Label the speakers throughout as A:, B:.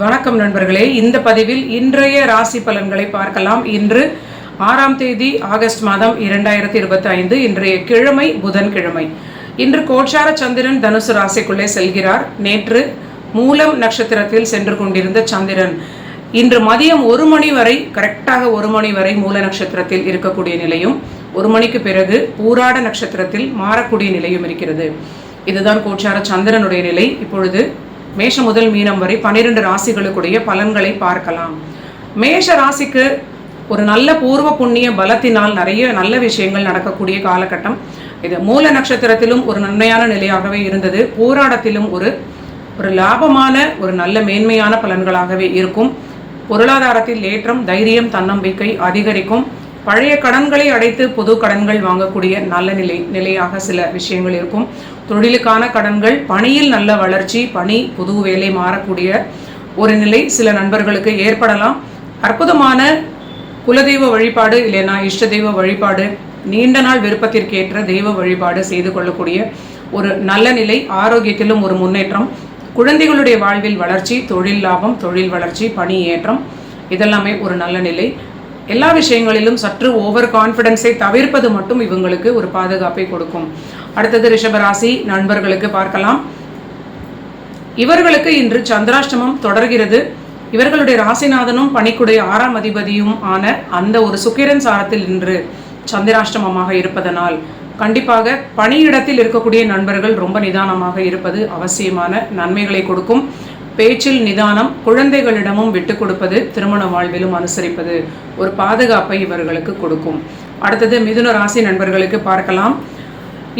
A: வணக்கம் நண்பர்களே. இந்த பதிவில் இன்றைய ராசி பலன்களை பார்க்கலாம். இன்று ஆறாம் தேதி ஆகஸ்ட் மாதம் இரண்டாயிரத்தி இருபத்தி ஐந்து இன்றைய கிழமை புதன்கிழமை. இன்று கோட்சார சந்திரன் தனுசு ராசிக்குள்ளே செல்கிறார். நேற்று மூலம் நட்சத்திரத்தில் சென்று கொண்டிருந்த சந்திரன். இன்று மதியம் ஒரு மணி வரை கரெக்டாக ஒரு மணி வரை மூல நட்சத்திரத்தில் இருக்கக்கூடிய நிலையும் ஒரு மணிக்கு பிறகு பூராட நட்சத்திரத்தில் மாறக்கூடிய நிலையும் இருக்கிறது. இதுதான் கோச்சார சந்திரனுடைய நிலை. இப்பொழுது மேஷ முதல் மீனம் வரை பன்னிரெண்டு ராசிகளுக்குடைய பலன்களை பார்க்கலாம். மேஷ ராசிக்கு ஒரு நல்ல பூர்வ புண்ணிய பலத்தினால் நிறைய நல்ல விஷயங்கள் நடக்கக்கூடிய காலகட்டம். இது மூல நட்சத்திரத்திலும் ஒரு நன்மையான நிலையாகவே இருந்தது. போராடத்திலும் ஒரு ஒரு லாபமான ஒரு நல்ல மேன்மையான பலன்களாகவே இருக்கும். பொருளாதாரத்தில் ஏற்றம் தைரியம் தன்னம்பிக்கை அதிகரிக்கும். பழைய கடன்களை அடைத்து புது கடன்கள் வாங்கக்கூடிய நல்ல நிலை நிலையாக சில விஷயங்கள் இருக்கும். தொழிலுக்கான கடன்கள் பணியில் நல்ல வளர்ச்சி பணி புது வேலை மாறக்கூடிய ஒரு நிலை சில நண்பர்களுக்கு ஏற்படலாம். அற்புதமான குலதெய்வ வழிபாடு இல்லைனா இஷ்ட தெய்வ வழிபாடு நீண்ட நாள் விருப்பத்திற்கேற்ற தெய்வ வழிபாடு செய்து கொள்ளக்கூடிய ஒரு நல்ல நிலை ஆரோக்கியத்திலும் ஒரு முன்னேற்றம். குழந்தைகளுடைய வாழ்வில் வளர்ச்சி தொழில் லாபம் தொழில் வளர்ச்சி பணி ஏற்றம் இதெல்லாமே ஒரு நல்ல நிலை. எல்லா விஷயங்களிலும் சற்று ஓவர் கான்ஃபிடென்ஸை தவிர்ப்பது மட்டும் இவங்களுக்கு ஒரு பாதுகாப்பை கொடுக்கும். அடுத்தது ரிஷபராசி நண்பர்களுக்கு பார்க்கலாம். இவர்களுக்கு இன்று சந்திராஷ்டமம் தொடர்கிறது. இவர்களுடைய ராசிநாதனும் பணிக்குடைய ஆறாம் அதிபதியும் ஆன அந்த ஒரு சுக்கிரன் சாரத்தில் இன்று சந்திராஷ்டமமாக இருப்பதனால் கண்டிப்பாக பணியிடத்தில் இருக்கக்கூடிய நண்பர்கள் ரொம்ப நிதானமாக இருப்பது அவசியமான நன்மைகளை கொடுக்கும். பேச்சில் நிதானம் குழந்தைகளிடமும் விட்டு கொடுப்பது திருமண வாழ்விலும் அனுசரிப்பது ஒரு பாதுகாப்பை இவர்களுக்கு கொடுக்கும். அடுத்தது மிதுன ராசி நண்பர்களுக்கு பார்க்கலாம்.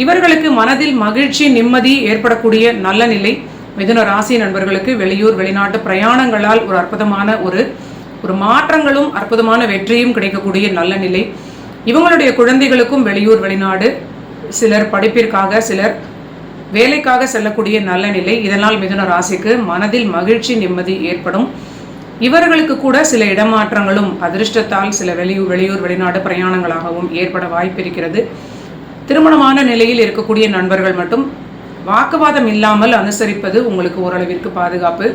A: இவர்களுக்கு மனதில் மகிழ்ச்சி நிம்மதி ஏற்படக்கூடிய நல்ல நிலை. மிதுன ராசி நண்பர்களுக்கு வெளியூர் வெளிநாட்டு பிரயாணங்களால் ஒரு அற்புதமான ஒரு ஒரு மாற்றங்களும் அற்புதமான வெற்றியும் கிடைக்கக்கூடிய நல்ல நிலை. இவங்களுடைய குழந்தைகளுக்கும் வெளியூர் வெளிநாடு சிலர் படிப்பிற்காக சிலர் வேலைக்காக செல்லக்கூடிய நல்ல நிலை. இதனால் மிதுன ராசிக்கு மனதில் மகிழ்ச்சி நிம்மதி ஏற்படும். இவர்களுக்கு கூட சில இடமாற்றங்களும் அதிர்ஷ்டத்தால் சில வெளியூர் வெளியூர் வெளிநாடு பிரயாணங்களாகவும் ஏற்பட வாய்ப்பிருக்கிறது. திருமணமான நிலையில் இருக்கக்கூடிய நண்பர்கள் மட்டும் வாக்குவாதம் இல்லாமல் அனுசரிப்பது உங்களுக்கு ஓரளவிற்கு பாதுகாப்பு.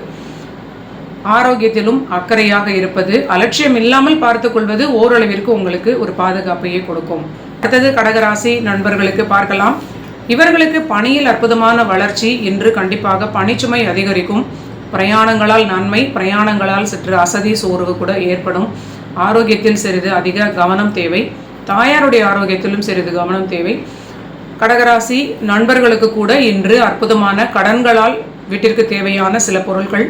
A: ஆரோக்கியத்திலும் அக்கறையாக இருப்பது அலட்சியம் இல்லாமல் பார்த்து கொள்வது ஓரளவிற்கு உங்களுக்கு ஒரு பாதுகாப்பையே கொடுக்கும். அடுத்தது கடகராசி நண்பர்களுக்கு பார்க்கலாம். இவர்களுக்கு பணியில் அற்புதமான வளர்ச்சி இன்று கண்டிப்பாக பணிச்சுமை அதிகரிக்கும். பிரயாணங்களால் நன்மை பிரயாணங்களால் சற்று அசதி சோர்வு கூட ஏற்படும். ஆரோக்கியத்தில் சிறிது அதிக கவனம் தேவை. தாயாருடைய ஆரோக்கியத்திலும் சிறிது கவனம் தேவை. கடகராசி நண்பர்களுக்கு கூட இன்று அற்புதமான கடன்களால் வீட்டிற்கு தேவையான சில பொருட்கள்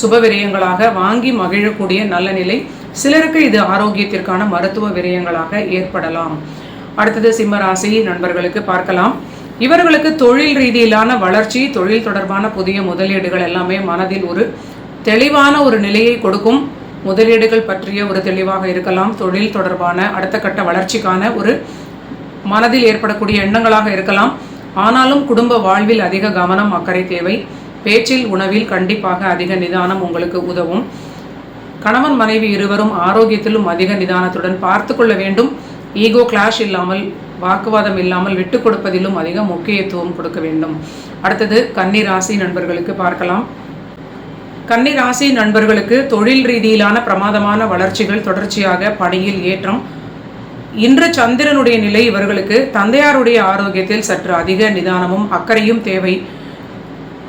A: சுப விரயங்களாக வாங்கி மகிழக்கூடிய நல்ல நிலை. சிலருக்கு இது ஆரோக்கியத்திற்கான மருத்துவ விரயங்களாக ஏற்படலாம். அடுத்தது சிம்மராசி நண்பர்களுக்கு பார்க்கலாம். இவர்களுக்கு தொழில் ரீதியிலான வளர்ச்சி தொழில் தொடர்பான புதிய முதலீடுகள் எல்லாமே மனதில் ஒரு தெளிவான ஒரு நிலையை கொடுக்கும். முதலீடுகள் பற்றிய ஒரு தெளிவாக இருக்கலாம். தொழில் தொடர்பான அடுத்த கட்ட வளர்ச்சிக்கான ஒரு மனதில் ஏற்படக்கூடிய எண்ணங்களாக இருக்கலாம். ஆனாலும் குடும்ப வாழ்வில் அதிக கவனம் அக்கறை தேவை. பேச்சில் உணவில் கண்டிப்பாக அதிக நிதானம் உங்களுக்கு உதவும். கணவன் மனைவி இருவரும் ஆரோக்கியத்திலும் அதிக நிதானத்துடன் பார்த்து கொள்ள வேண்டும். ஈகோ கிளாஷ் இல்லாமல் வாக்குவாதம் இல்லாமல் விட்டு கொடுப்பதிலும் அதிக முக்கியத்துவம் கொடுக்க வேண்டும். அடுத்தது கன்னி ராசி நண்பர்களுக்கு பார்க்கலாம். கன்னி ராசி நண்பர்களுக்கு தொழில் ரீதியிலான பிரமாதமான வளர்ச்சிகள் தொடர்ச்சியாக பணியில் ஏற்றம். இன்று சந்திரனுடைய நிலை இவர்களுக்கு தந்தையாருடைய ஆரோக்கியத்தில் சற்று அதிக நிதானமும் அக்கறையும் தேவை.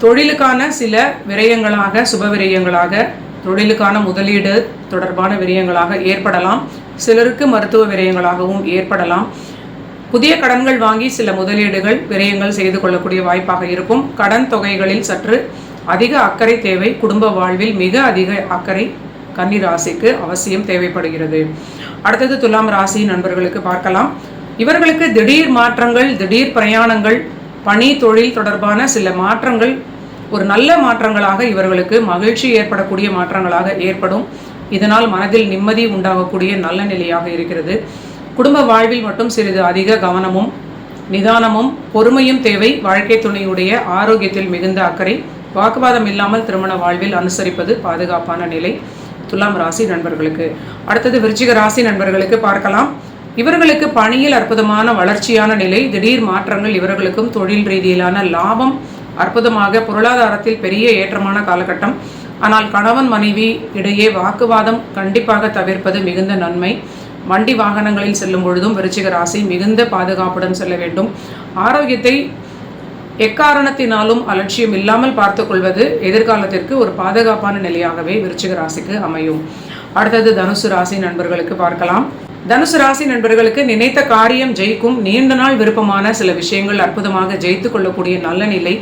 A: தொழிலுக்கான சில விரயங்களாக சுப விரயங்களாக தொழிலுக்கான முதலீடு தொடர்பான விரயங்களாக ஏற்படலாம். சிலருக்கு மருத்துவ விரயங்களாகவும் ஏற்படலாம். புதிய கடன்கள் வாங்கி சில முதலீடுகள் விரயங்கள் செய்து கொள்ளக்கூடிய வாய்ப்பாக இருக்கும். கடன் தொகைகளில் சற்று அதிக அக்கறை தேவை. குடும்ப வாழ்வில் மிக அதிக அக்கறை கன்னி ராசிக்கு அவசியம் தேவைப்படுகிறது. அடுத்தது துலாம் ராசி நண்பர்களுக்கு பார்க்கலாம். இவர்களுக்கு திடீர் மாற்றங்கள் திடீர் பிரயாணங்கள் பணி தொழில் தொடர்பான சில மாற்றங்கள் ஒரு நல்ல மாற்றங்களாக இவர்களுக்கு மகிழ்ச்சி ஏற்படக்கூடிய மாற்றங்களாக ஏற்படும். இதனால் மனதில் நிம்மதி உண்டாகக்கூடிய நல்ல நிலையாக இருக்கிறது. குடும்ப வாழ்வில் மட்டும் சிறிது அதிக கவனமும் நிதானமும் பொறுமையும் தேவை. வாழ்க்கை துணையுடைய ஆரோக்கியத்தில் மிகுந்த அக்கறை. வாக்குவாதம் இல்லாமல் திருமண வாழ்வில் அனுசரிப்பது பாதுகாப்பான நிலை. துலாம் ராசி நண்பர்களுக்கு. அடுத்தது விருச்சிக ராசி நண்பர்களுக்கு பார்க்கலாம். இவர்களுக்கு பணியில் அற்புதமான வளர்ச்சியான நிலை. திடீர் மாற்றங்கள் இவர்களுக்கும் தொழில் ரீதியிலான லாபம் அற்புதமாக பொருளாதாரத்தில் பெரிய ஏற்றமான காலகட்டம். ஆனால் கணவன் மனைவி இடையே வாக்குவாதம் கண்டிப்பாக தவிர்ப்பது மிகுந்த நன்மை. வண்டி வாகனங்களில் செல்லும் பொழுதும் விருச்சிக ராசி மிகுந்த பாதுகாப்புடன் செல்ல வேண்டும். ஆரோக்கியத்தை எக்காரணத்தினாலும் அலட்சியம் இல்லாமல் பார்த்துக்கொள்வது எதிர்காலத்திற்கு ஒரு பாதுகாப்பான நிலையாகவே விருச்சிக ராசிக்கு அமையும். அடுத்தது தனுசு ராசி நண்பர்களுக்கு பார்க்கலாம். தனுசு ராசி நண்பர்களுக்கு நினைத்த காரியம் ஜெயிக்கும் நீண்ட நாள் விருப்பமான சில விஷயங்கள் அற்புதமாக ஜெயித்து கொள்ளக்கூடிய நல்ல நிலை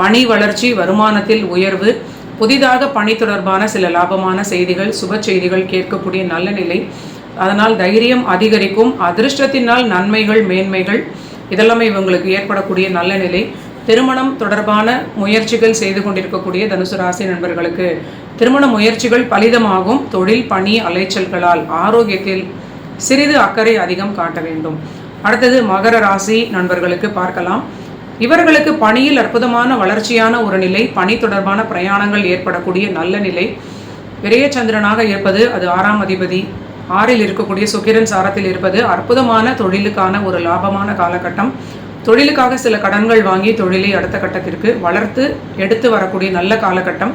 A: பணி வளர்ச்சி வருமானத்தில் உயர்வு புதிதாக பணி தொடர்பான சில லாபமான செய்திகள் சுப செய்திகள் கேட்கக்கூடிய நல்ல நிலை அதனால் தைரியம் அதிகரிக்கும் அதிர்ஷ்டத்தினால் நன்மைகள் மேன்மைகள் இதெல்லாமே இவங்களுக்கு ஏற்படக்கூடிய நல்ல நிலை. திருமணம் தொடர்பான முயற்சிகள் செய்து கொண்டிருக்கக்கூடிய தனுசு ராசி நண்பர்களுக்கு திருமண முயற்சிகள் பலிதமாகும். தொழில் பணி அலைச்சல்களால் ஆரோக்கியத்தில் சிறிது அக்கறை அதிகம் காட்ட வேண்டும். அடுத்தது மகர ராசி நண்பர்களுக்கு பார்க்கலாம். இவர்களுக்கு பணியில் அற்புதமான வளர்ச்சியான ஒரு நிலை. பணி தொடர்பான பிரயாணங்கள் ஏற்படக்கூடிய நல்ல நிலை. விரயச்சந்திரனாக இருப்பது அது ஆறாம் அதிபதி ஆறில் இருக்கக்கூடிய சுக்கிரன் சாரத்தில் இருப்பது அற்புதமான தொழிலுக்கான ஒரு லாபமான காலகட்டம். தொழிலுக்காக சில கடன்கள் வாங்கி தொழிலை அடுத்த கட்டத்திற்கு வளர்த்து எடுத்து வரக்கூடிய நல்ல காலகட்டம்.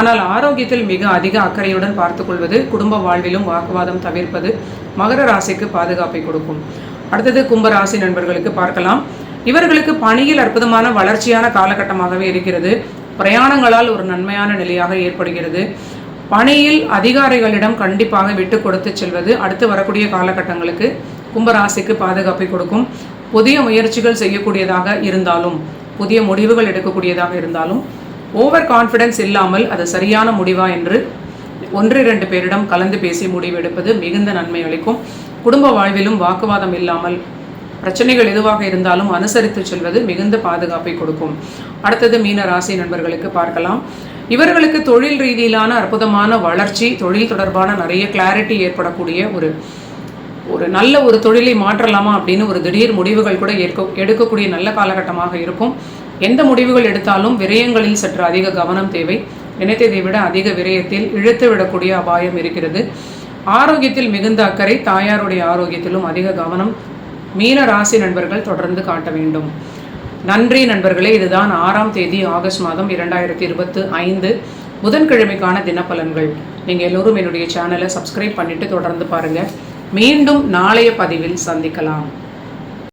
A: ஆனால் ஆரோக்கியத்தில் மிக அதிக அக்கறையுடன் பார்த்துக்கொள்வது குடும்ப வாழ்விலும் வாக்குவாதம் தவிர்ப்பது மகர ராசிக்கு பாதுகாப்பை கொடுக்கும். அடுத்தது கும்ப ராசி நண்பர்களுக்கு பார்க்கலாம். இவர்களுக்கு பணியில் அற்புதமான வளர்ச்சியான காலகட்டமாகவே இருக்கிறது. பிரயாணங்களால் ஒரு நன்மையான நிலையாக ஏற்படுகிறது. பணியில் அதிகாரிகளிடம் கண்டிப்பாக விட்டு கொடுத்து செல்வது அடுத்து வரக்கூடிய காலகட்டங்களுக்கு கும்பராசிக்கு பாதுகாப்பை கொடுக்கும். புதிய முயற்சிகள் செய்யக்கூடியதாக இருந்தாலும் புதிய முடிவுகள் எடுக்கக்கூடியதாக இருந்தாலும் ஓவர் கான்ஃபிடென்ஸ் இல்லாமல் அது சரியான முடிவா என்று ஒன்று இரண்டு பேரிடம் கலந்து பேசி முடிவெடுப்பது மிகுந்த நன்மை அளிக்கும். குடும்ப வாழ்விலும் வாக்குவாதம் இல்லாமல் பிரச்சனைகள் எதுவாக இருந்தாலும் அனுசரித்து செல்வது மிகுந்த பாதுகாப்பை கொடுக்கும். அடுத்தது மீன ராசி நண்பர்களுக்கு பார்க்கலாம். இவர்களுக்கு தொழில் ரீதியிலான அற்புதமான வளர்ச்சி தொழில் தொடர்பான நிறைய கிளாரிட்டி ஏற்படக்கூடிய ஒரு ஒரு நல்ல ஒரு தொழிலை மாற்றலாமா அப்படின்னு ஒரு திடீர் முடிவுகள் கூட ஏற்க எடுக்கக்கூடிய நல்ல காலகட்டமாக இருக்கும். எந்த முடிவுகள் எடுத்தாலும் விரயங்களில் சற்று அதிக கவனம் தேவை. நினைத்ததை விட அதிக விரயத்தில் இழுத்து விடக்கூடிய அபாயம் இருக்கிறது. ஆரோக்கியத்தில் மிகுந்த அக்கறை தாயாருடைய ஆரோக்கியத்திலும் அதிக கவனம் மீன ராசி நண்பர்கள் தொடர்ந்து காட்ட வேண்டும். நன்றி நண்பர்களே இதுதான் ஆறாம் தேதி ஆகஸ்ட் மாதம் இரண்டாயிரத்தி இருபத்து ஐந்து புதன்கிழமைக்கான தினப்பலன்கள். நீங்கள் எல்லோரும் என்னுடைய சேனலை சப்ஸ்கிரைப் பண்ணிட்டு தொடர்ந்து பாருங்கள் மீண்டும் நாளைய பதிவில் சந்திக்கலாம்.